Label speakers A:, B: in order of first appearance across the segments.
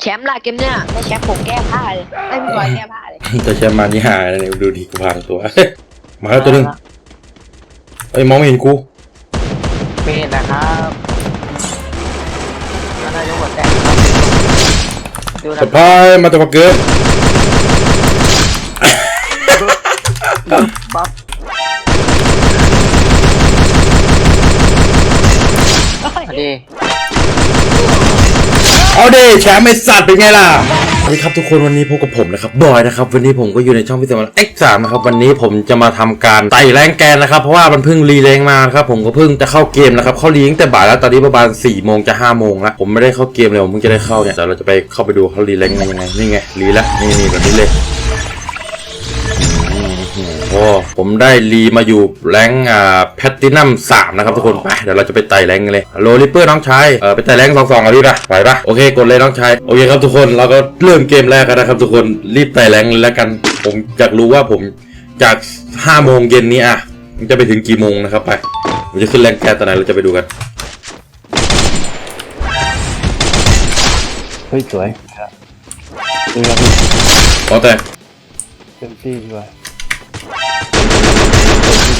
A: แชมป์ล่ะเกมเนี่ยไม่แชมป์ผมแก้ผ้าเลยไม่พี่บอยแก้ผ้าเลย
B: ตัวแชมป์มานี่หายเลยดูดิกูพางตัว มาแล้วตัวหนึงเอ้ยมองไม่เห็นกู
C: เป็นนะครับก็น่าจะหมดแต่ดูนะ
B: สปายมาตัวเกิด
C: บ๊อ
A: เด
B: แชมป์ไอสัตว์เป็นไงล่ะสวัสดีครับทุกคนวันนี้พบกับผมนะครับบอยนะครับวันนี้ผมก็อยู่ในช่องพิเศษวัน X3 นะครับวันนี้ผมจะมาทำการไต่แรงแกนนะครับเพราะว่ามันเพิ่งรีแรงมาครับผมก็เพิ่งจะเข้าเกมนะครับเข้ารีตั้งแต่บ่ายแล้วตอนนี้ประมาณ4ี่โมงจะ5้าโมงแล้วผมไม่ได้เข้าเกมเลยผมเพิ่งจะได้เข้าเนี่ยเดี๋ยวเราจะไปเข้าไปดูเขารีแรงยังไงนี่ไงรีแล้วนี่นี่แบบนี้เลย โอ้ผมได้รีมาอยู่แรงอ่าแพตตินัมสามนะครับทุกคนไปเดี๋ยวเราจะไปไต่แรงกันเลยโลลิปเปอร์น้องชายเออไปไต่แรงสองสองอะพี่ปะไปปะโอเคกดเลยน้องชายโอเคครับทุกคนเราก็เริ่มเกมแรกกันนะครับทุกคนรีบไต่แรงเลยแล้วกัน ผมอยากรู้ว่าผมจากห้าโมงเย็นนี้อะมันจะไปถึงกี่โมงนะครับไปผมจะขึ้นแรงแกนตอนไหนเราจะไปดูกัน
D: เฮ้ยสวยดูแล้วพี่
B: ขอแต่
D: เต็มที่ดีกว่า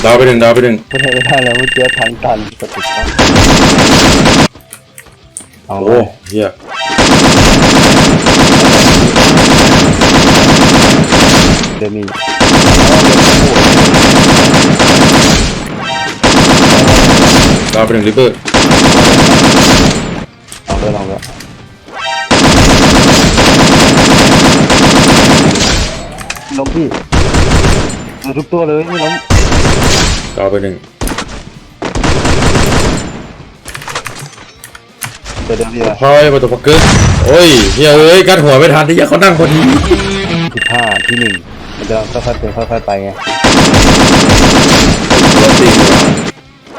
B: ดาวไปหนึ่งดาวไปหนึ่ง
D: ไม่ได้ไม่ได้แล้วเมื่อกี้ทันตันกระตุกนะเอาเล
B: โอ้
D: ย
B: เฮีย
D: เดี๋ยวมี
B: ดาวไปหนึ่งลิปเปอร์
D: เอาเลยลองเลยล้มพี่เอาทุกตัวเลยไม่ล้ม
B: ดาวไปหนึ่ง
D: เดี๋ยวเดี๋ยวพี่ละ
B: พอยมาตัวฟักเกอร์โอ้ยเฮียเอ้ยกัดหัวไม่ทันที่ยเขานั่งพอดี
D: สิบห้าที่หนึ่งมันจะค่อยๆเป็นค่อยๆไปไง
B: ตัวตีน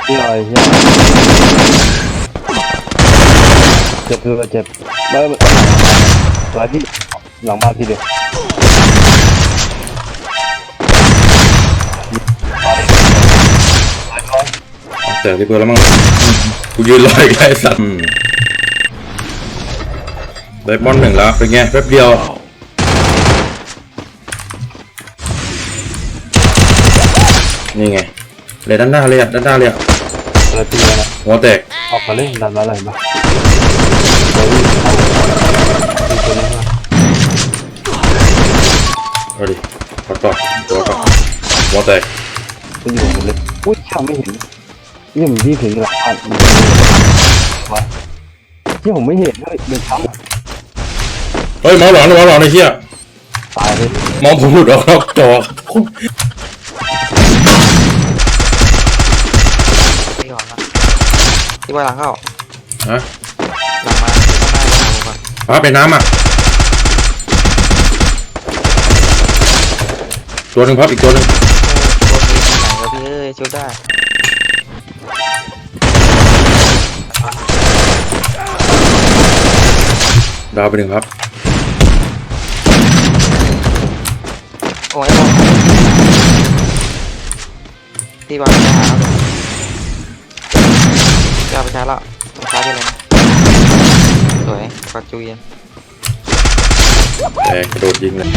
D: พี่ลอยเฮียเจ็บคือเจ็บไม่ไม่สวยพี่หลังบ้านพี่เลย
B: แต่ที่เพื่อนแล้วมั้งกูยืนรออีกแล้วไอ้สัตว์อืมได้บอลหนึ่งแล้ว เป็นไงแป๊บเดียวนี่ไงเลยด้านหน้าเลยอะด้านหน้าเลยอะ
D: เลยตีแล้วนะ
B: หัวแตก
D: ออกมาเล่นดันมาเลยมาเดี๋ยวพี่เอาตีตัวนี้มา
B: เอาดิขอต่อตัวต่อหัวแตก
D: ไปอยู่ผมเลยอุ้ยช่างไม่เห็น ยี่ผมยี่ถึงหลังบ้านวะยี่ผมไม่เห็นเลยเดินทาง
B: เฮ้ยเมาหลอนเมาหลอนไอ้เหี้ย
D: ตายเลย
B: มองผมหลุดออกนอกจอ
C: พี่ก่อนนะที่ว่าหลังเข้า
B: ฮะ
C: หลังมาข้างหน้าหลังก่อน
B: ฟ้าเป็นน้ำอะตัวหนึ่งพับอีกตัวหนึ่ง
C: ตัวนี้ที่ไหนก็พี่เอ้ยช่วยได้
B: ดาวไปหนึ่งครับ
C: โอ้ยพี่บอลจะหาจะเอาไปใช้ละไปใช้ที่ไหนสวยกอดจุย
B: แต่กระโดดยิงเลย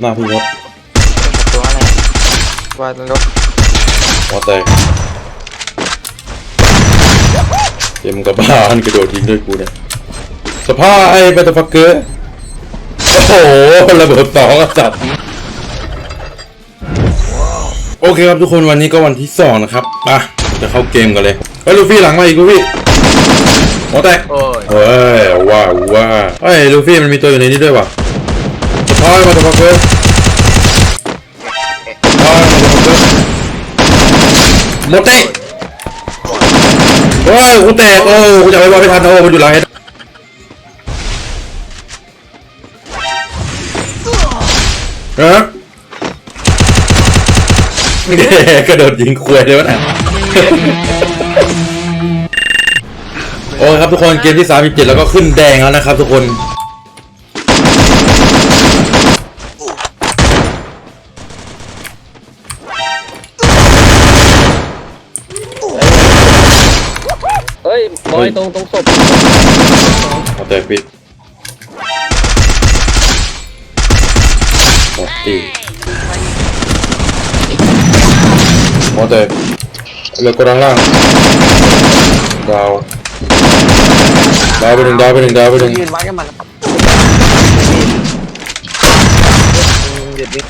B: หน้าพี่ครับ
C: ตัวอะไรว่าลบ
B: หัวแตกเต็มกระบาลกระโดดยิงด้วยกูเนี่ยสภาพไอ้เบตฟักเกอร์โอ้โหระเบิดสองอะจัดโอเคครับทุกคนวันนี้ก็วันที่สองนะครับมาจะเข้าเกมกันเลยเฮ้ยลูฟี่หลังมาอีกลูฟี่หัวแตก
C: โอ้ย
B: เฮ้ยว่าว่าเฮ้ยลูฟี่มันมีตัวอยู่ในนี้ด้วยว่ะ สะท้อยมาตัวเกอร์สะท้อยมาตัวเกอร์โมเต้โอ้ยกูแตกโอ้กูจะไปบอลไม่ทันโอ้มันอยู่หลังเฮ็ดฮะเด็กระโดดยิงควยเลยวะน่ะโอ้ยครับทุกคนเกมที่37แล้วก็ขึ้นแดงแล้วนะครับทุกคน
E: ฮ้ยบอยตรงตรงศพ
B: เอาแต่ปิดโอ้ตีโอ้แต่เหลือกดดังล่างดาวดาวไปหนึ่งดาวไปหนึ่งดาวไปหนึ่ง
C: ยืนไว้กันมันหยุดดิ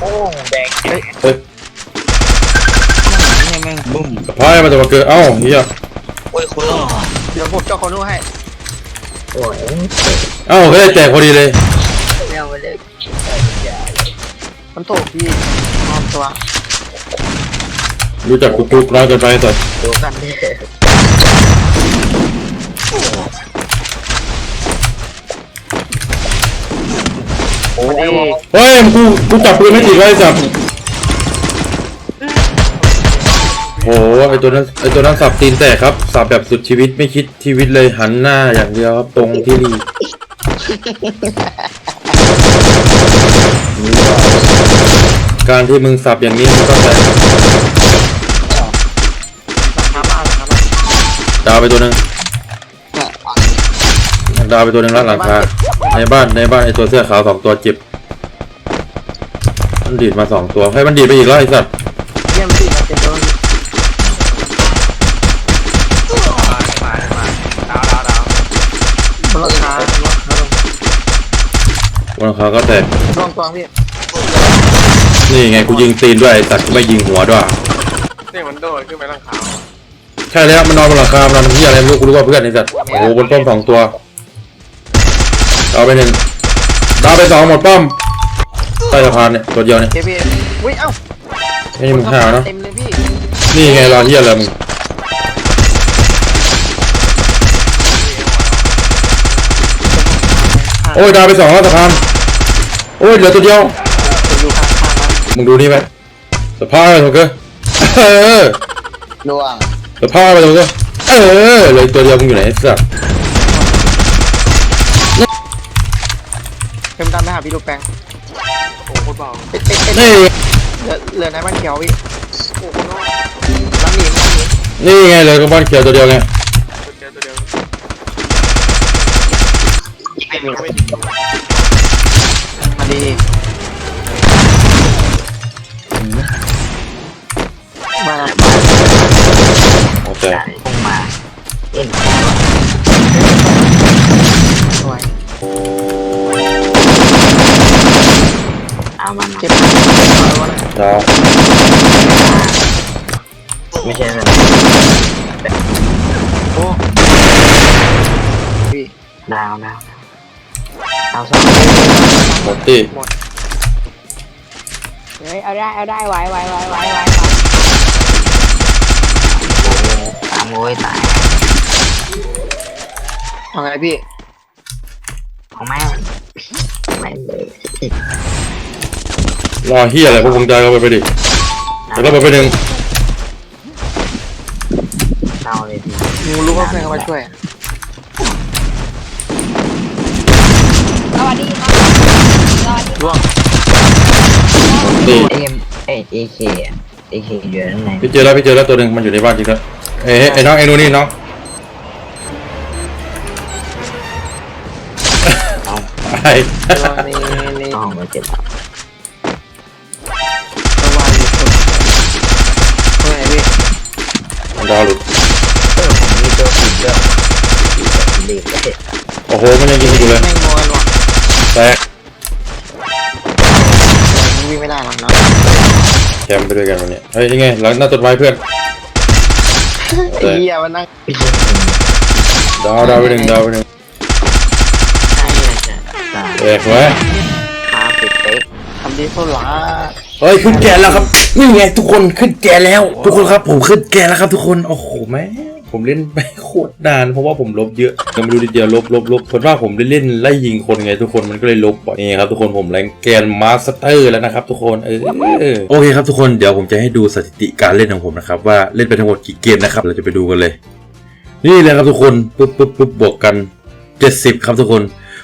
E: โอ้แดง
B: เฮ้ย
C: แม่ง บุ้ม
B: สะพายมันจะมาเกิดเอ้าเฮีย
C: โอ้ยคุณเดี๋ยวผมเจ้าคนนู้นให้
E: โอ้ย
B: เอ้าเฮ้ยแตกพอดีเลย
E: ไม่เอาไปเลย
C: มันโตพี่นอนตัว
B: รู้จักกุ๊กกุ๊กน้อยเกินไปแต่
E: ดูกันดิ
C: โอ้ย
B: เฮ้ยกูกูจับปืนไม่ติดไว้จับ หไอตัวนั้นไอตัวนั้นสับตีนแตกครับสับแบบสุดชีวิตไม่คิดชีวิตเลยหันหน้าอย่างเดียวครับตรงที่รีการที่มึงสับอย่างนี้มึงก็แต่
C: น้ำมาน้ำมา
B: ดาวไปตัวหนึ่งดาวไปตัวหนึ่งแล้วหลังคาในบ้านในบ้านไอตัวเสื้อขาวสองตัวเจ็บมันดีดมาสองตัวให้มันดีดไปอีกแล้วไอสัตว์
C: เยี่ยมสิมาเต็มตัว
E: ดาวดาวดาว
C: บนราคา
B: บนหลังคาก็แตก
C: ร่องตัวพี่
B: นี่ไงกูยิงตีนด้วยไอ้สัตว์กูไม่ยิงหัวด้วย
E: เนี่ยมันโดดขึ้นไปทางขาว
B: ใช่แล้วมันนอนบนหลังคามันนอนที่อะไรไม่รู้กูรู้ว่าเพื่อนไอ้สัตว์โอ้โหบนป้อมสองตัวดาวไปหนึ่งดาวไปสองหมดป้อมใต้สะพานเนี่ยตัวเดียวเนี่ย
C: เคพี่อุ้ยเอ้า
B: ไอ้นี่มึงห้าวเนาะ
C: เต็มเลยพี่
B: นี่ไงรอเฮียอะไรมึง โอ้ยดาวไปสองแล้วสะพานโอ้ยเหลือตัวเดียว
C: อยู่ข้างๆนั้น
B: มึงดูนี่ไหมสะพานไปถูกเกอเออ
C: ล่วง
B: สะพานไปถูกเกอเออเหลยตัวเดียวมึงอยู่ไหนไอ้สัตว์
C: เต็มตามไปหาพี่ลูกแปง
E: โอ้โหเบา
C: เต็มเต็มเต็ม
B: นี่
C: เหลือเหลือในบ้านเขียวพี่โอ้โหน้ำหนีน้ำหนี
B: นี่ไงเหลยกับบ้านเขียวตัวเดียวไง
E: ตัวเดียวตัวเดียว
C: ไม่มี
E: ไม่ถึง
C: มาดีมา
B: โอเค
C: สวย
A: เอามัน
C: เจ็บ
B: ดาว
E: ไม่ใช่นะ
C: โอ้
A: ดาวดาว เอาสอง
B: หมดที่
A: เฮ้ยเอาได้เอาได้ไหวไหวไหวไหวไหวตามโวยตาย
C: เอาไงพี่
A: ของแม่ไม่เลย
B: รอเฮียอะไรพวกมึงใจก็ไปไปดิแล้วก็ไปไปหนึ่ง
A: เอาเลยพี่
C: งูรู้ว่าเพื่อนเขามาช่วย
A: สวัสดีร่ว
C: ง
B: ตี
A: เอ็มเอเอเคเอเคอยู่ข้างใน
B: พี่เจอแล้วพี่เจอแล้วตัวหนึ่งมันอยู่ในบ้านจริงแล้วเอ้ยไอ้น้องไอ้นู่นนี่น้องไอ้
C: ตัวนี้นี่
A: ห้องมาเจ็บ
C: ตัววายอยู่ตัวไหนพี่
B: ดาวหลุด
A: เออผมมีตัวผิดด้วยดีเลย
B: โอ้โหมันยังยิงอยู่เลย
C: แม่งโมยว่ะ
B: แตก
C: มันวิ่ง ไม่ได้หรอกเนาะ
B: แคมไปด้วยกันวันนี้เฮ้ยนี่ไงหลังหน้าต้นไม้เพื่อน
C: ไอ้เหี้ยมันนั่ง
A: พี่เชื่อผม
B: ดาวดาวไปหนึ่งดาวไปหนึ่ง
A: ใช่เลยจ้ะตา
B: แตกไหม
A: คาปิดเป๊ก
C: ทำดีโซล่า
B: เฮ้ยขึ้นแกนแล้วครับ นี่ไงทุกคนขึ้นแกนแล้ว ทุกคนครับผมขึ้นแกนแล้วครับทุกคน โอ้โหแม่ ผมเล่นไปโคตรนาน เพราะว่าผมลบเยอะยังไม่รู้ดีเดียวลบลบลบส่วนมาผมเล่นไล่ยิงคนไงทุกคนมันก็เลยลบบ่อยนี่ครับทุกคนผมแรงแกนมาสเตอร์แล้วนะครับทุกคนเออโอเคครับทุกคนเดี๋ยวผมจะให้ดูสถิติการเล่นของผมนะครับว่าเล่นไปทั้งหมดกี่เกมนะครับเราจะไปดูกันเลย นี่เลยครับทุกคนปุ๊บปุ๊บปุ๊บบวกกัน 70 ครับทุกคน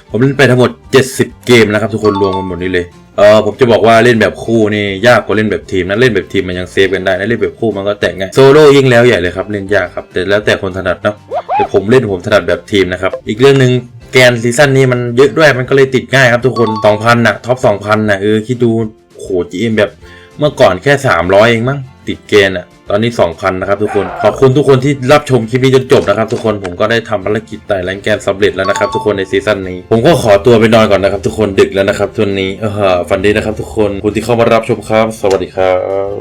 B: ผมเล่นไปทั้งหมด 70 เกมนะครับทุกคนรวมกันหมดนี้เลย เออผมจะบอกว่าเล่นแบบคู่นี่ยากกว่าเล่นแบบทีมนะเล่นแบบทีมมันยังเซฟกันได้นะเล่นแบบคู่มันก็แตกง่ายโซโล่ยิ่งแล้วใหญ่เลยครับเล่นยากครับ แต่แล้วแต่คนถนัดเนาะแต่ผมเล่นผมถนัดแบบทีมนะครับ อีกเรื่องหนึ่งแกนซีซั่นนี้มันเยอะด้วยมันก็เลยติดง่ายครับทุกคน2,000น่ะท็อป2,000น่ะเออคิดดูโหจีเอ็มแบบเมื่อก่อนแค่ 300 เองมั้งติดเกณฑ์อะ ตอนนี้ 2,000 นะครับทุกคน ขอบคุณทุกคนที่รับชมคลิปนี้จนจบนะครับทุกคน ผมก็ได้ทำภารกิจไต่แรงแกนสำเร็จแล้วนะครับทุกคนในซีซั่นนี้ ผมก็ขอตัวไปนอนก่อนนะครับทุกคน ดึกแล้วนะครับทุนนี้ เออฝันดีนะครับทุกคน คุณที่เข้ามารับชมครับ สวัสดีครับ